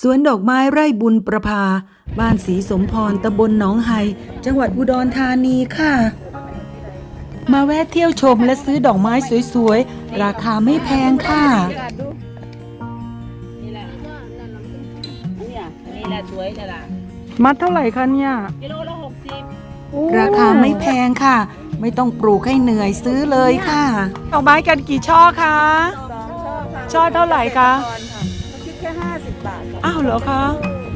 สวนดอกไม้ไร่บุญประภา บ้านศรีสมพรตำบลหนองไฮจังหวัดอุดรธานีค่ะ มาแวะเที่ยวชมและซื้อดอกไม้สวยๆ ราคาไม่แพงค่ะ นี่แหละเนี่ยอันนี้แหละสวยเลยล่ะมัดเท่าไหร่คะเนี่ย กิโลละหกสิบราคาไม่แพงค่ะ ไม่ต้องปลูกให้เหนื่อยซื้อเลยค่ะ ดอกไม้กันกี่ช่อคะ ช่อเท่าไหร่คะ อ้าวเหรอคะ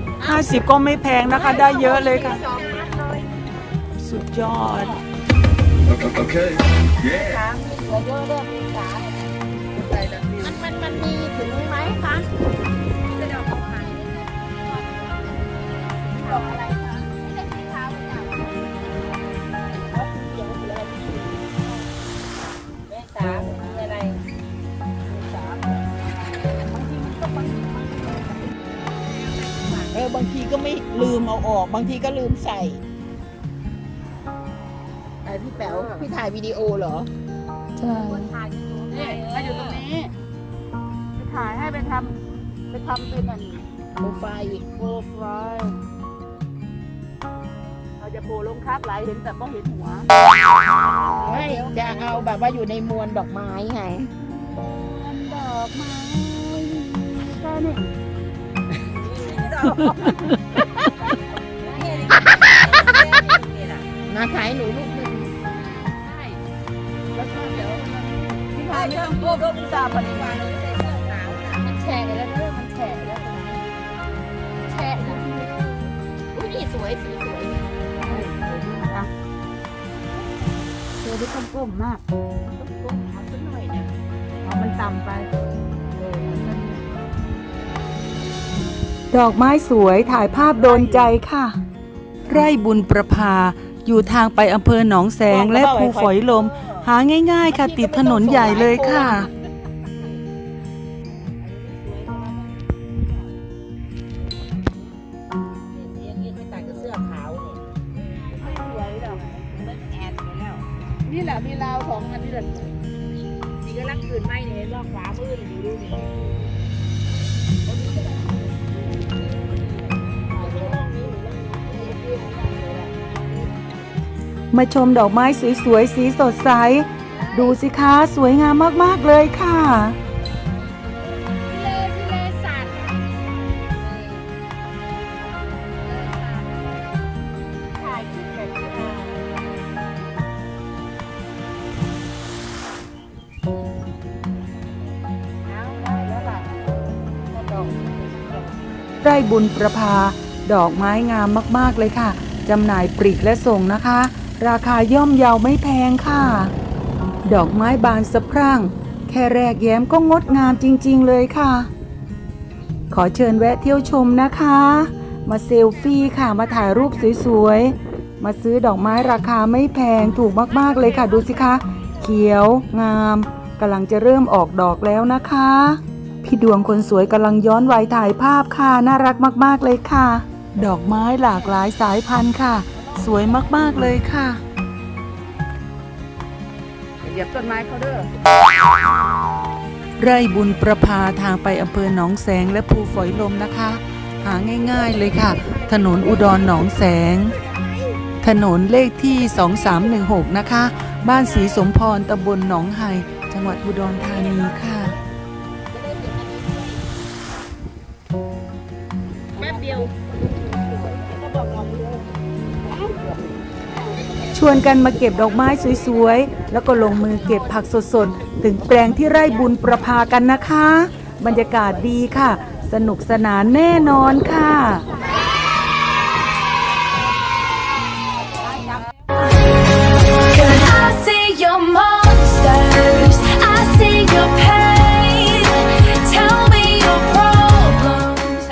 50ก็ไม่แพงนะคะ ได้เยอะเลยค่ะ สุดยอด Okay. Yeah. สวยเยอะเลยมีสามันมันมัน ออบางทีก็ไม่ลืมเอาออก บางทีก็ลืมใส่ไอพี่แป๋วพี่ถ่ายวิดีโอเหรอใช่นี่มาอยู่ตรงนี้ไปถ่ายให้ไปทำไปทำเป็นอันโปรไฟล์โปรไฟล์เราจะโปรลงคักหลายเห็นแต่ก็เห็นหัวไม่จะเอาแบบว่าอยู่ในมวลดอกไม้ไงดอกไม้แค่นี้ม มาถ่ายหนูลูกหนึ่งใช่แล้วก็เดี๋ยวพี่พายไม่ต้องกลัวโดนตาปฏิวัติมันแฉะแล้วเด้อมันแฉะแล้วแฉะแล้วอุ้ยนี่สวยสีสวยเจอที่ก้มก้มากก้มเอาสักหน่อยเนะเอามันต่ำไป ดอกไม้สวยถ่ายภาพโดนใจค่ะ ไร่บุญประภา อยู่ทางไปอำเภอหนองแสงและภูฝอยลม หาง่าย ๆ ค่ะ ติดถนนใหญ่เลยค่ะอย่างนี้ไม่ต่างกับเสื้อขาวเนี่ยไม่สวยหรอกมันแอนไปแล้วนี่แหละมีราวของอันนี้แหละนี่ก็รักคืนไม่เนี่ยรอบขวามือดูดูนี่ มาชมดอกไม้สวยๆ สีสดใส ดูสิคะ สวยงามมาก ๆ เลยค่ะ ไร่บุญประภา ดอกไม้งามมากๆเลยค่ะจำหน่ายปลีกและส่งนะคะ ราคาย่อมเยาไม่แพงค่ะ ดอกไม้บานสะพรั่ง แค่แรกแย้มก็งดงามจริงๆเลยค่ะ ขอเชิญแวะเที่ยวชมนะคะ มาเซลฟี่ค่ะมาถ่ายรูปสวยๆ มาซื้อดอกไม้ราคาไม่แพงถูกมากๆเลยค่ะดูสิคะ เขียวงามกำลังจะเริ่มออกดอกแล้วนะคะ พี่ดวงคนสวยกำลังย้อนวัยถ่ายภาพค่ะ น่ารักมากๆเลยค่ะ ดอกไม้หลากหลายสายพันธุ์ค่ะ สวยมากๆเลยค่ะเหยียบต้นไม้เขาเด้อไร่บุญประภาทางไปอำเภอหนองแสงและภูฝอยลมนะคะ หาง่ายๆเลยค่ะ ถนนอุดรหนองแสง ถนนเลขที่ 2316 นะคะ บ้านศรีสมพรตำบลหนองไฮจังหวัดอุดรธานีค่ะ วนกันมาเก็บดอกไม้สวยๆ แล้วก็ลงมือเก็บผักสดๆ ถึงแปลงที่ไร่บุญประพากันนะคะ บรรยากาศดีค่ะ สนุกสนานแน่นอนค่ะ